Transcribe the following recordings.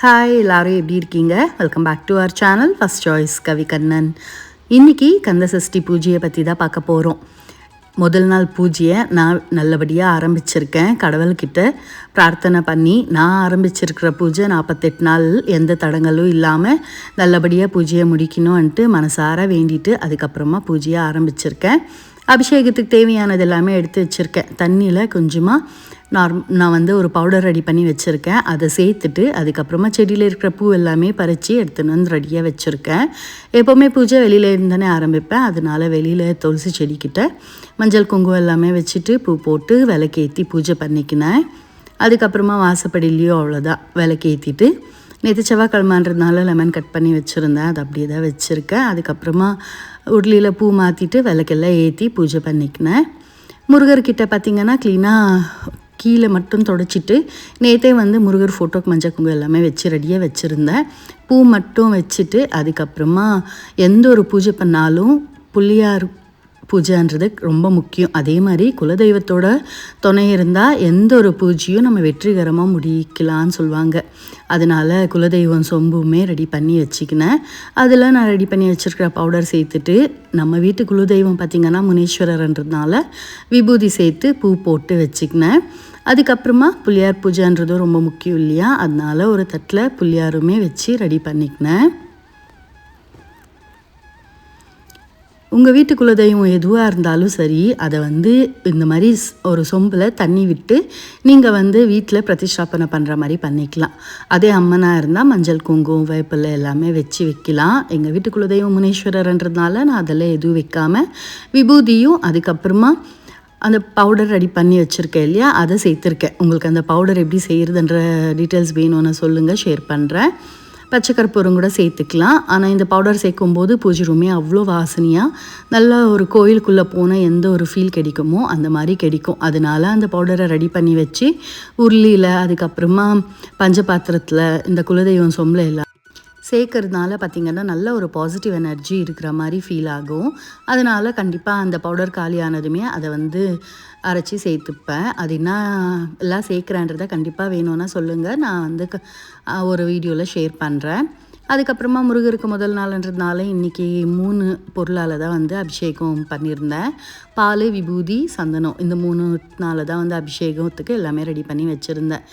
Hi எல்லாரும் எப்படி இருக்கீங்க? Welcome back to our channel first choice Kavi Kannan இன்றைக்கி கந்த சஷ்டி பூஜையை பற்றி தான் பார்க்க போகிறோம் முதல் நாள் பூஜையை நான் நல்லபடியாக ஆரம்பிச்சிருக்கேன். கடவுள்கிட்ட பிரார்த்தனை பண்ணி நான் ஆரம்பிச்சிருக்கிற பூஜை நாற்பத்தெட்டு நாள் எந்த தடங்களும் இல்லாமல் நல்லபடியாக பூஜையை முடிக்கணும்ன்ட்டு மனசார வேண்டிட்டு அதுக்கப்புறமா பூஜையை ஆரம்பிச்சிருக்கேன். அபிஷேகத்துக்கு தேவையானது எல்லாமே எடுத்து வச்சுருக்கேன். தண்ணியில் கொஞ்சமாக நார்ம் நான் வந்து ஒரு பவுடர் ரெடி பண்ணி வச்சுருக்கேன். அதை சேர்த்துட்டு அதுக்கப்புறமா செடியில் இருக்கிற பூ எல்லாமே பறித்து எடுத்துன்னு வந்து ரெடியாக வச்சுருக்கேன். எப்போவுமே பூஜை வெளியில் இருந்தானே ஆரம்பிப்பேன். அதனால் வெளியில் துளசி செடிக்கிட்ட மஞ்சள் குங்குமம் எல்லாமே வச்சுட்டு பூ போட்டு விளக்கேற்றி பூஜை பண்ணிக்கினேன். அதுக்கப்புறமா வாசப்படிலையும் அவ்வளோதான் விளக்கேற்றிட்டு நேற்று செவ்வாய்க்கிழமான்றதுனால லெமன் கட் பண்ணி வச்சுருந்தேன். அது அப்படியே தான் வச்சுருக்கேன். அதுக்கப்புறமா உருளியில் பூ மாற்றிட்டு விளக்கெல்லாம் ஏற்றி பூஜை பண்ணிக்கினேன். முருகர்கிட்ட பார்த்திங்கன்னா க்ளீனாக கீழே மட்டும் தொடச்சிட்டு நேற்றே வந்து முருகர் ஃபோட்டோக்கு மஞ்சள் குங்குமம் எல்லாமே வச்சு ரெடியாக வச்சுருந்தேன். பூ மட்டும் வச்சுட்டு அதுக்கப்புறமா எந்த ஒரு பூஜை பண்ணாலும் புள்ளியார் பூஜைன்றது ரொம்ப முக்கியம். அதே மாதிரி குலதெய்வத்தோட துணை இருந்தால் எந்த ஒரு பூஜையும் நம்ம வெற்றிகரமாக முடிக்கலான்னு சொல்லுவாங்க. அதனால் குலதெய்வம் சொம்புமே ரெடி பண்ணி வச்சுக்கினேன். அதில் நான் ரெடி பண்ணி வச்சுருக்கிற பவுடர் சேர்த்துட்டு நம்ம வீட்டு குலதெய்வம் பார்த்திங்கன்னா முனீஸ்வரர்ன்றதுனால விபூதி சேர்த்து பூ போட்டு வச்சுக்கினேன். அதுக்கப்புறமா புள்ளியார் பூஜைன்றதும் ரொம்ப முக்கியம் இல்லையா? அதனால ஒரு தட்டில் புள்ளியாருமே வச்சு ரெடி பண்ணிக்கினேன். உங்கள் வீட்டு குலதெய்வம் எதுவாக இருந்தாலும் சரி அதை வந்து இந்த மாதிரி ஒரு சொம்பில் தண்ணி விட்டு நீங்கள் வந்து வீட்டில் பிரதிஷ்டாபனை பண்ணுற மாதிரி பண்ணிக்கலாம். அதே அம்மனாக இருந்தால் மஞ்சள் குங்குமம் வேப்பிலை எல்லாமே வச்சு வைக்கலாம். எங்கள் வீட்டு குலதெய்வம் முனேஸ்வரர்ன்றதுனால நான் அதெல்லாம் எதுவும் வைக்காமல் விபூதியும் அதுக்கப்புறமா அந்த பவுடர் ரெடி பண்ணி வச்சுருக்கேன் இல்லையா? அதை சேர்த்துருக்கேன். உங்களுக்கு அந்த பவுடர் எப்படி செய்கிறதுன்ற டீட்டெயில்ஸ் வேணும்னு சொல்லுங்கள் ஷேர் பண்ணுறேன் பச்சை கற்பூரம் கூட சேர்த்துக்கலாம். ஆனால் இந்த பவுடர் சேர்க்கும் போது பூஜை ரூமே அவ்வளோ வாசனையாக நல்ல ஒரு கோயிலுக்குள்ளே போனால் எந்த ஒரு ஃபீல் கிடைக்குமோ அந்த மாதிரி கிடைக்கும். அதனால அந்த பவுடரை ரெடி பண்ணி வச்சு உருளியில் அதுக்கப்புறமா பஞ்ச பாத்திரத்தில் இந்த குலதெய்வம் சொம்பில் எல்லாம் சேர்க்கறதுனால பார்த்திங்கன்னா நல்ல ஒரு பாசிட்டிவ் எனர்ஜி இருக்கிற மாதிரி ஃபீல் ஆகும். அதனால் கண்டிப்பாக அந்த பவுடர் காலியானதுமே அதை வந்து அரைச்சி சேர்த்துப்பேன். அது என்ன எல்லாம் சேர்க்குறேன்றதை கண்டிப்பாக வேணும்னா சொல்லுங்கள் நான் வந்து ஒரு வீடியோவில் ஷேர் பண்ணுறேன் அதுக்கப்புறமா முருகருக்கு முதல் நாள்ன்றதுனால இன்றைக்கி மூணு பொருளால் தான் வந்து அபிஷேகம் பண்ணியிருந்தேன். பால் விபூதி சந்தனம் இந்த மூணு நாள் தான் வந்து அபிஷேகத்துக்கு எல்லாமே ரெடி பண்ணி வச்சுருந்தேன்.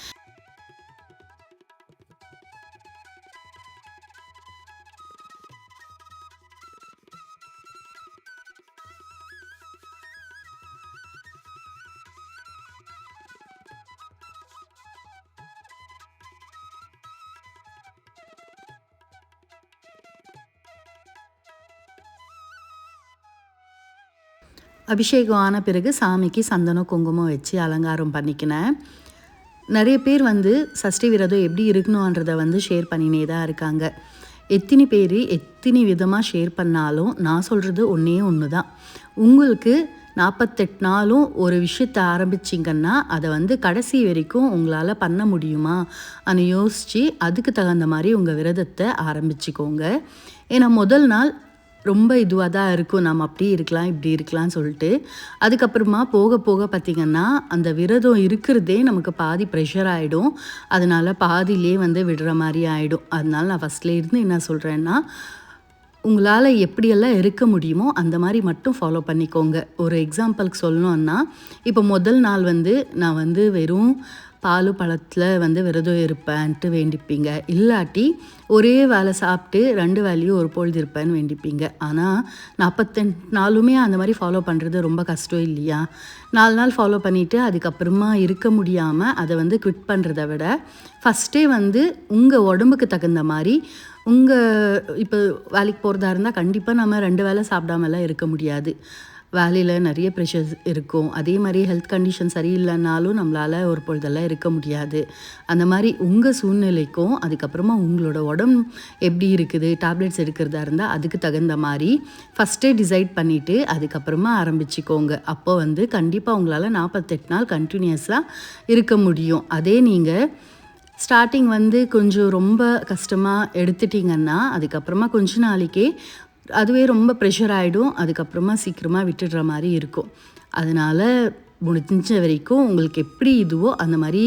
அபிஷேகம் ஆன பிறகு சாமிக்கு சந்தனம் குங்குமம் வச்சு அலங்காரம் பண்ணிக்கினேன். நிறைய பேர் வந்து சஷ்டி விரதம் எப்படி இருக்கணுன்றதை வந்து ஷேர் பண்ணினே தான் இருக்காங்க. எத்தனை பேர் எத்தனை விதமாக ஷேர் பண்ணாலும் நான் சொல்கிறது ஒன்றே ஒன்று தான் உங்களுக்கு நாற்பத்தெட்டு நாளும் ஒரு விஷயத்தை ஆரம்பிச்சிங்கன்னா அதை வந்து கடைசி வரைக்கும் உங்களால் பண்ண முடியுமா? அதை யோசித்து அதுக்கு தகுந்த மாதிரி உங்கள் விரதத்தை ஆரம்பிச்சுக்கோங்க. ஏன்னா முதல் நாள் ரொம்ப இதுவாக தான் இருக்கும். நம்ம அப்படி இருக்கலாம் இப்படி இருக்கலாம்னு சொல்லிட்டு. அதுக்கப்புறமா போக போக பார்த்திங்கன்னா அந்த விரதம் இருக்கிறதே நமக்கு பாதி ப்ரெஷர் ஆகிடும் அதனால் பாதியிலே வந்து விடுற மாதிரி ஆகிடும் அதனால் நான் ஃபஸ்ட்லேருந்து என்ன சொல்கிறேன்னா உங்களால் எப்படியெல்லாம் இருக்க முடியுமோ அந்த மாதிரி மட்டும் ஃபாலோ பண்ணிக்கோங்க. ஒரு எக்ஸாம்பிளுக்கு சொல்லணுன்னா இப்போ முதல் நாள் வந்து நான் வந்து வெறும் பாலு பழத்தில் வந்து விரதம் இருப்பேன்ட்டு வேண்டிப்பீங்க. இல்லாட்டி ஒரே வேலை சாப்பிட்டு ரெண்டு வேலையும் ஒரு பொழுது இருப்பேன்னு வேண்டிப்பீங்க. ஆனால் நாற்பத்தெண்டு நாளுமே அந்த மாதிரி ஃபாலோ பண்ணுறது ரொம்ப கஷ்டம் இல்லையா? நாலு நாள் ஃபாலோ பண்ணிவிட்டு அதுக்கப்புறமா இருக்க முடியாமல் அதை வந்து குவிட் பண்ணுறத விட ஃபஸ்ட்டே வந்து உங்கள் உடம்புக்கு தகுந்த மாதிரி உங்கள் இப்போ வேலைக்கு போகிறதா இருந்தால் கண்டிப்பாக நம்ம ரெண்டு வேலை சாப்பிடாமலாம் இருக்க முடியாது. வேலையில் நிறைய ப்ரெஷர்ஸ் இருக்கும். அதே மாதிரி ஹெல்த் கண்டிஷன் சரியில்லைனாலும் நம்மளால் ஒரு பொழுதெல்லாம் இருக்க முடியாது. அந்த மாதிரி உங்கள் சூழ்நிலைக்கும் அதுக்கப்புறமா உங்களோட உடம்பு எப்படி இருக்குது டேப்லெட்ஸ் எடுக்கிறதா இருந்தால் அதுக்கு தகுந்த மாதிரி ஃபஸ்ட்டே டிசைட் பண்ணிவிட்டு அதுக்கப்புறமா ஆரம்பிச்சிக்கோங்க. அப்போ வந்து கண்டிப்பாக உங்களால் நாற்பத்தெட்டு நாள் கண்டினியூஸாக இருக்க முடியும். அதே நீங்கள் ஸ்டார்டிங் வந்து கொஞ்சம் ரொம்ப கஷ்டமாக எடுத்துட்டிங்கன்னா அதுக்கப்புறமா கொஞ்ச நாளைக்கே அதுவே ரொம்ப ப்ரெஷர் ஆகிடும் அதுக்கப்புறமா சீக்கிரமாக விட்டுடுற மாதிரி இருக்கும். அதனால் முடிஞ்ச வரைக்கும் உங்களுக்கு எப்படி இதுவோ அந்த மாதிரி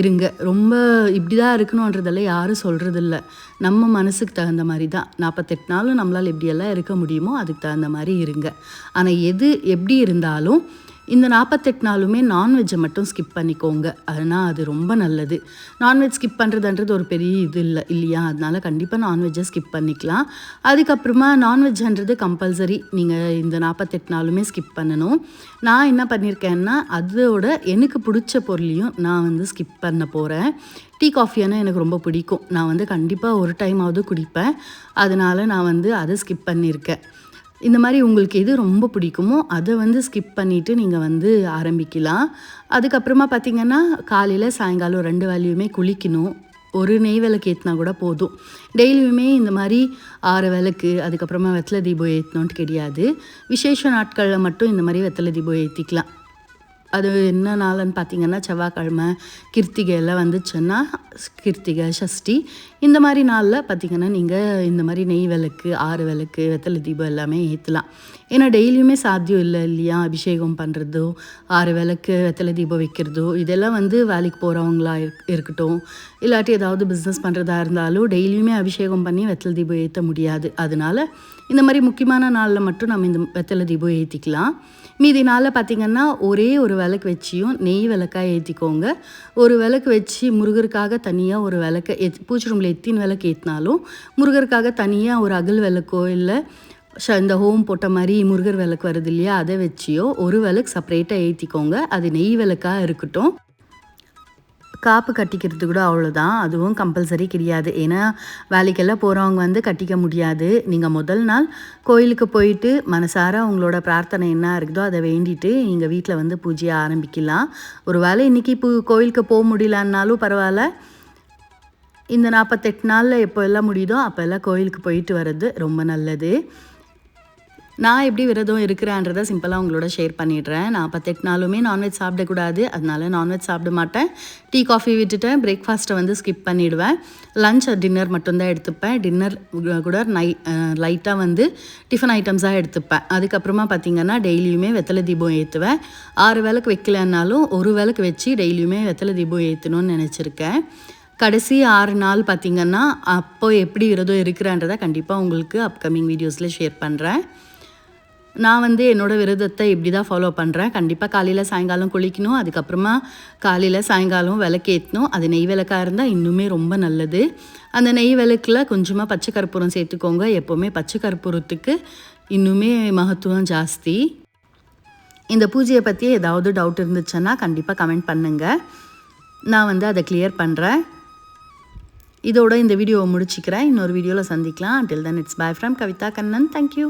இருங்க. ரொம்ப இப்படி தான் இருக்கணுன்றதெல்லாம் யாரும் சொல்கிறதில்ல நம்ம மனசுக்கு தகுந்த மாதிரி தான். நாற்பத்தெட்டு நாளும் நம்மளால் எப்படியெல்லாம் இருக்க முடியுமோ அதுக்கு தகுந்த மாதிரி இருங்க. ஆனால் எது எப்படி இருந்தாலும் இந்த நாற்பத்தெட்டு நாளுமே நான்வெஜ்ஜை மட்டும் ஸ்கிப் பண்ணிக்கோங்க. ஆனால் அது ரொம்ப நல்லது. நான்வெஜ் ஸ்கிப் பண்ணுறதுன்றது ஒரு பெரிய இது இல்லை இல்லையா? அதனால கண்டிப்பாக நான்வெஜ்ஜை ஸ்கிப் பண்ணிக்கலாம். அதுக்கப்புறமா நான்வெஜ்ன்றது கம்பல்சரி நீங்கள் இந்த நாற்பத்தெட்டு நாளுமே ஸ்கிப் பண்ணணும். நான் என்ன பண்ணியிருக்கேன்னா அதோட எனக்கு பிடிச்ச பொருளையும் நான் வந்து ஸ்கிப் பண்ண போகிறேன் டீ காஃபியானா எனக்கு ரொம்ப பிடிக்கும். நான் வந்து கண்டிப்பாக ஒரு டைமாவது குடிப்பேன். அதனால் நான் வந்து அதை ஸ்கிப் பண்ணியிருக்கேன் இந்த மாதிரி உங்களுக்கு எது ரொம்ப பிடிக்குமோ அதை வந்து ஸ்கிப் பண்ணிவிட்டு நீங்கள் வந்து ஆரம்பிக்கலாம். அதுக்கப்புறமா பார்த்திங்கன்னா காலையில் சாயங்காலம் ரெண்டு வேலையுமே குளிக்கணும். ஒரு நெய் விளக்கு ஏற்றினா கூட போதும். டெய்லியுமே இந்த மாதிரி ஆறு விளக்கு அதுக்கப்புறமா வெத்தலை தீபம் ஏற்றணுன்ட்டு கிடையாது. விசேஷ நாட்களில் மட்டும் இந்த மாதிரி வெத்தலை தீபம் ஏற்றிக்கலாம் அது என்ன நாள்னு பார்த்தீங்கன்னா செவ்வாய்க்கிழமை கிருத்திகை எல்லாம் வந்துச்சுன்னா கிருத்திகை சஷ்டி இந்த மாதிரி நாளில் பார்த்தீங்கன்னா நீங்கள் இந்த மாதிரி நெய் விளக்கு ஆறு விளக்கு வெத்தலை தீபம் எல்லாமே ஏற்றலாம் ஏன்னா டெய்லியுமே சாத்தியம் இல்லை இல்லையா? அபிஷேகம் பண்ணுறதோ ஆறு விளக்கு வெத்தலை தீபம் வைக்கிறதோ இதெல்லாம் வந்து வேலைக்கு போகிறவங்களா இருக்கட்டும். இல்லாட்டி ஏதாவது பிஸ்னஸ் பண்ணுறதா இருந்தாலும் டெய்லியுமே அபிஷேகம் பண்ணி வெத்தலை தீபம் ஏற்ற முடியாது. அதனால இந்த மாதிரி முக்கியமான நாளில் மட்டும் நம்ம இந்த வெத்தலை தீபம் ஏற்றிக்கலாம் மீதி நாளில் பார்த்திங்கன்னா ஒரே ஒரு விளக்கு வச்சியும் நெய் விளக்காக ஏற்றிக்கோங்க ஒரு விளக்கு வச்சு முருகருக்காக தனியாக ஒரு விளக்கு ஏ பூச்சி ரூமில் எத்தின் விளக்கு ஏற்றினாலும் முருகருக்காக தனியாக ஒரு அகல் விளக்கோ இல்லை இந்த ஹோம் போட்ட மாதிரி முருகர் விளக்கு வருது இல்லையா அதை வச்சியோ ஒரு விளக்கு செப்பரேட்டாக ஏற்றிக்கோங்க அது நெய் விளக்காக இருக்கட்டும். காப்பு கட்டிக்கிறது கூட அவ்வளோதான் அதுவும் கம்பல்சரி கிடையாது. ஏன்னா வேலைக்கெல்லாம் போகிறவங்க வந்து கட்டிக்க முடியாது. நீங்கள் முதல் நாள் கோயிலுக்கு போயிட்டு மனசார உங்களோட பிரார்த்தனை என்ன இருக்குதோ அதை வேண்டிட்டு நீங்கள் வீட்டில் வந்து பூஜையை ஆரம்பிக்கலாம். ஒரு வேளை இன்றைக்கி இப்போ கோயிலுக்கு போக முடியலன்னாலும் பரவாயில்ல. இந்த நாற்பத்தெட்டு நாளில் எப்போ எல்லாம் முடியுதோ அப்போ எல்லாம் கோயிலுக்கு போயிட்டு வர்றது ரொம்ப நல்லது. நான் எப்படி விரதம் இருக்கிறேன்றதை சிம்பிளாக உங்களோட ஷேர் பண்ணிடுறேன். நான் பத்தெட்டு நாளுமே நான்வெஜ் சாப்பிடக்கூடாது. அதனால நான்வெஜ் சாப்பிட மாட்டேன். டீ காஃபி விட்டுட்டேன். பிரேக்ஃபாஸ்ட்டை வந்து ஸ்கிப் பண்ணிவிடுவேன் லஞ்ச் டின்னர் மட்டும்தான் எடுத்துப்பேன். டின்னர் கூட நை லைட்டாக வந்து டிஃபன் ஐட்டம்ஸாக எடுத்துப்பேன். அதுக்கப்புறமா பார்த்திங்கன்னா டெய்லியுமே வெத்தலை தீபம் ஏற்றுவேன் ஆறு வேலைக்கு வைக்கலன்னாலும் ஒரு வேலைக்கு வச்சு டெய்லியுமே வெத்தலை தீபம் ஏற்றணும்னு நினச்சிருக்கேன். கடைசி ஆறு நாள் பார்த்திங்கன்னா அப்போ எப்படி விரதம் இருக்கிறேன்றதை கண்டிப்பாக உங்களுக்கு அப்கமிங் வீடியோஸில் ஷேர் பண்ணுறேன் நான் வந்து என்னோடய விரதத்தை இப்படி தான் ஃபாலோ பண்ணுறேன் கண்டிப்பாக காலையில் சாயங்காலம் குளிக்கணும். அதுக்கப்புறமா காலையில் சாயங்காலம் விளக்கேற்றணும் அது நெய் விளக்காக இருந்தால் இன்னுமே ரொம்ப நல்லது. அந்த நெய் விளக்கில் கொஞ்சமாக பச்சை கற்பூரம் சேர்த்துக்கோங்க. எப்போவுமே பச்சை கற்பூரத்துக்கு இன்னுமே மகத்துவம் ஜாஸ்தி. இந்த பூஜையை பற்றி ஏதாவது டவுட் இருந்துச்சுன்னா கண்டிப்பாக கமெண்ட் பண்ணுங்கள் நான் வந்து அதை கிளியர் பண்ணுறேன் இதோட இந்த வீடியோவை முடிச்சுக்கிறேன். இன்னொரு வீடியோவில் சந்திக்கலாம். Until then it's bye from Kavitha Kannan thank you